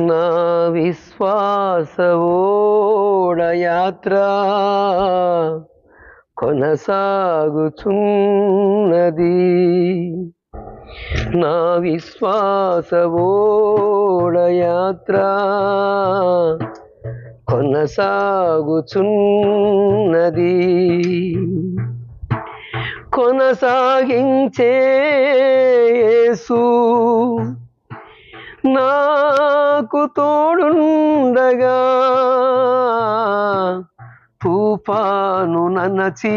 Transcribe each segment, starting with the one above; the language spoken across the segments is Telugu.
నా విశ్వాస ఓడయాత్ర కొనసాగుచున్నది. నా విశ్వాస ఓడయాత్ర కొనసాగుచున్నది. కొనసాగించే నాకు తోడుండగా తుఫాను ననచి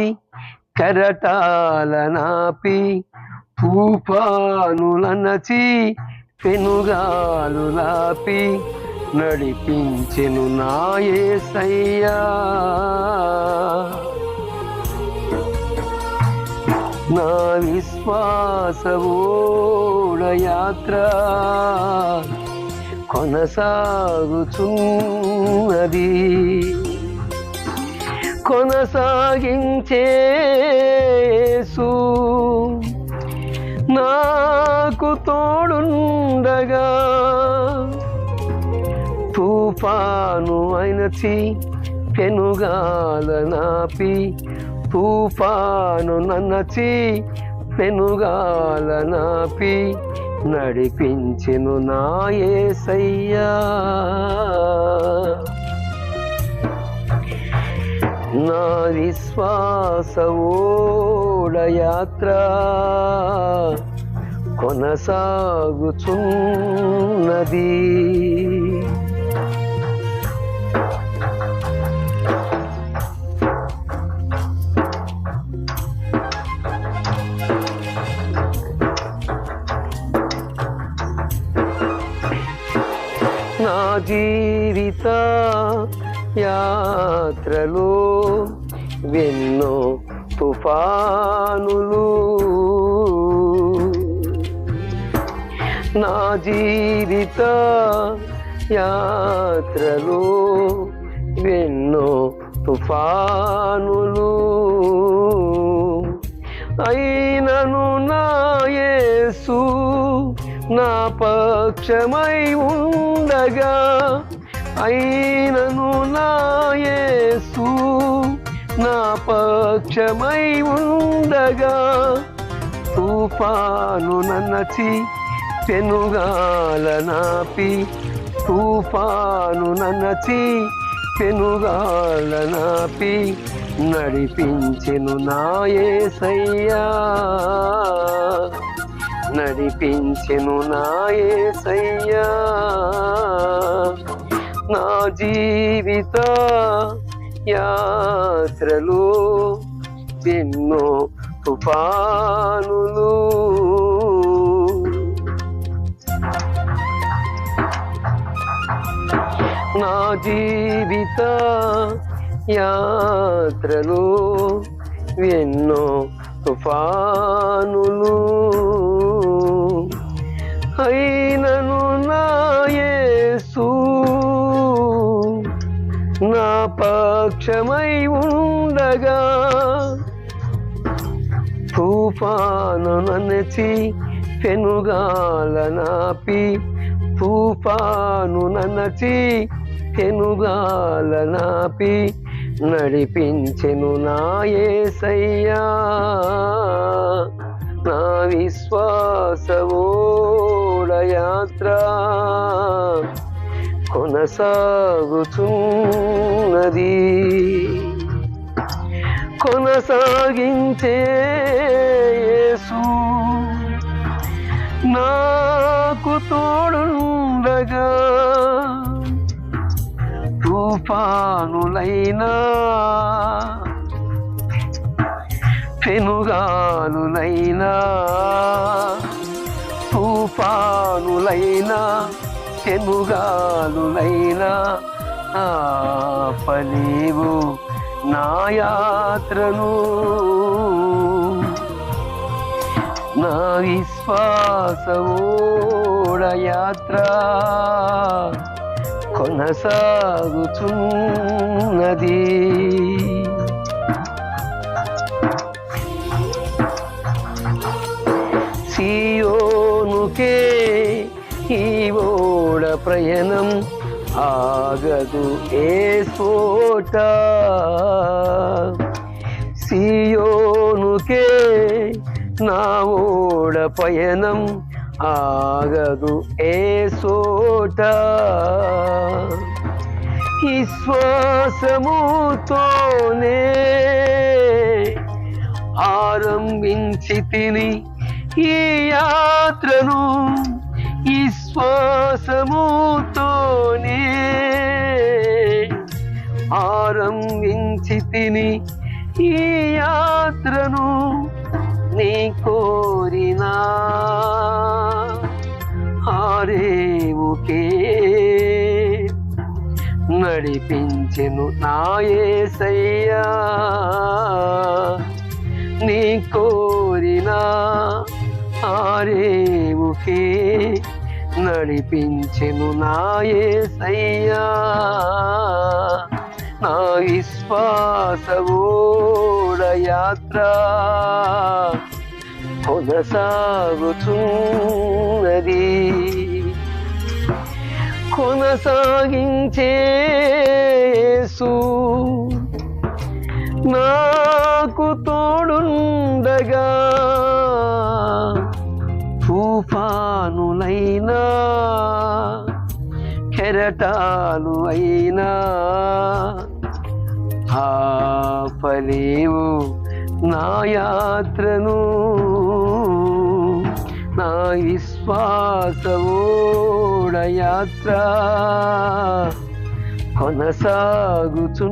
కరటాల నాపి తుఫాను ననచి పెనుగాలు లాపి నడిపించెను నాయసయ్యా నా విశ్వాస యాత్ర కొనసాగుచున్నది. కొనసాగించే నాకు తోడుండగా. తుఫాను అయినచి పెనుగాల నాపి తుఫాను నన్నచి పెనుగాల నాపి నడిపించెను నా ఏసయ్యా. నా విశ్వాస ఓడయాత్ర కొనసాగుచున్నది. జీవిత యాత్రలో వెన్నో తుఫానులు. నా జీవిత యాత్రలో వెన్నో తుఫానులు. అయినను నాయసు నా పక్షమై ఉండగా అయినను నాయసు నా పక్షమై ఉండగా తుఫాను నన్నచి పెనుగాల నాపి. తుఫాను నన్నచి పెనుగాల నాపి. నడిపించెను నాయసయ్యా నడిపించెను నాయసయ్యా నా జీవిత యాత్రలు ఎన్నో తుఫానులు. నా జీవిత యాత్రలు ఎన్నో తుఫానులు అయినను నాయసు నా పక్షమై ఉండగా తుఫాను ననచి పెనుగాలనాపి తుఫాను ననచి పెనుగాల నాపి. నడిపించెను నాయసయ్యా నా విశ్వాసవోడ యాత్ర కొనసాగుచున్నది. కొనసాగించే యేసు నాకు తోడుండగా తుఫానులైనా పెనుగాలులైనా తుఫానులైనా పెనుగాలులైనా ఆపలేవు నా యాత్రను. నా విశ్వాసవోడ యాత్ర. కొనసాగుతున్నది. సీయోనుకే ఈ ఓడ ప్రయాణం ఆగదు ఏ స్ఫోట సియోనుకే నా ఓడ పయనం ఆగదు ఏ సోట విశ్వాసముతోనే ఆరంభించి తిని ఈ యాత్రను విశ్వాసముతోనే ఆరంభించి తిని ఈ యాత్రను నీ కోరినా దేవుకే నడిపించెను నాయసయ్యా నీ కోరిన ఆరేవుకే. నడిపించెను నాయసయ్యా నా విశ్వాసవోడ యాత్ర కొనసాగుతున్నది. కొనసాగించే నాకు తోడుండగా తుఫానులైనా కెరటాలు అయినా ఆపలేవు నా యాత్రను. నా విశ్వాసవోడ యాత్ర కొనసాగుచున్నది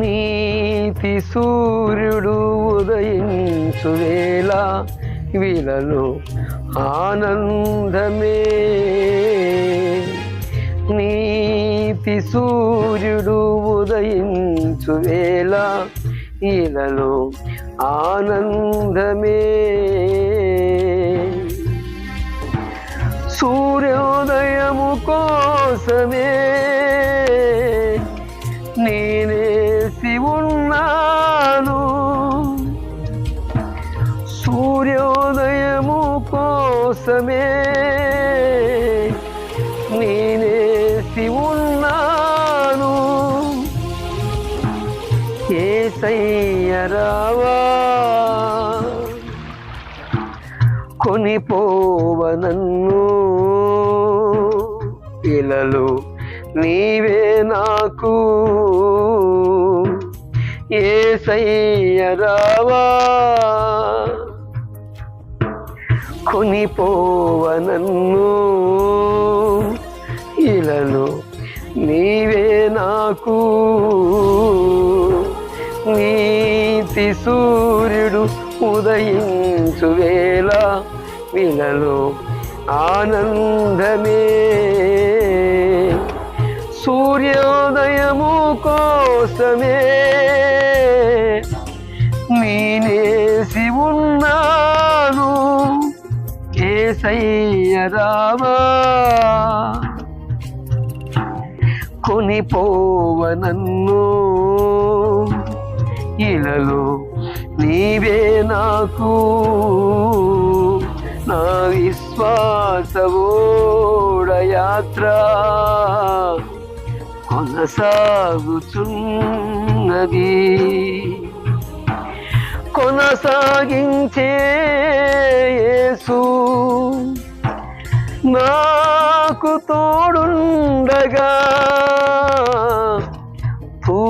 నీతి సూర్యుడు ఉదయించు వేళ వీలలో ఆనందమే. నీతి సూర్యుడు ఉదయించు వేళ ఇలలో ఆనందమే. సూర్యోదయము కోసమే నేనేసి ఉన్నాను సూర్యోదయము కోసమే ఏసయ్యరావా కొనిపోవనన్ను. ఇలలు నీవే నాకు. ఏసయ్యరావా కొనిపోవనన్ను. ఇలలు నీవే నాకు. నీతి సూర్యుడు ఉదయించు వేళ వినలు ఆనందమే. సూర్యోదయము కోసమే నేనేసి ఉన్నాను ఏసయ్యరామా కొనిపోవనన్ను ఇలలో నీవే నాకు నా విశ్వాసవోడ యాత్ర కొనసాగుచున్నది. కొనసాగించే యేసు నాకు తోడుండగా.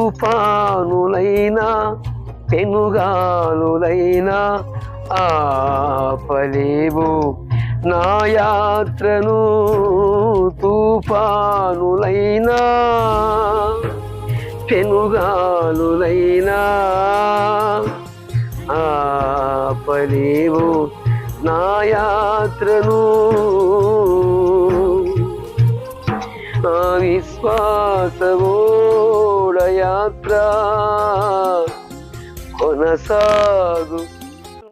తుఫానులైనా పెనుగాలులైనా ఆపలేవు. నా యాత్రను తుఫానులైనా పెనుగాలులైనా ఆపలేవు. నా యాత్రను విశ్వాసము కొనసాగు.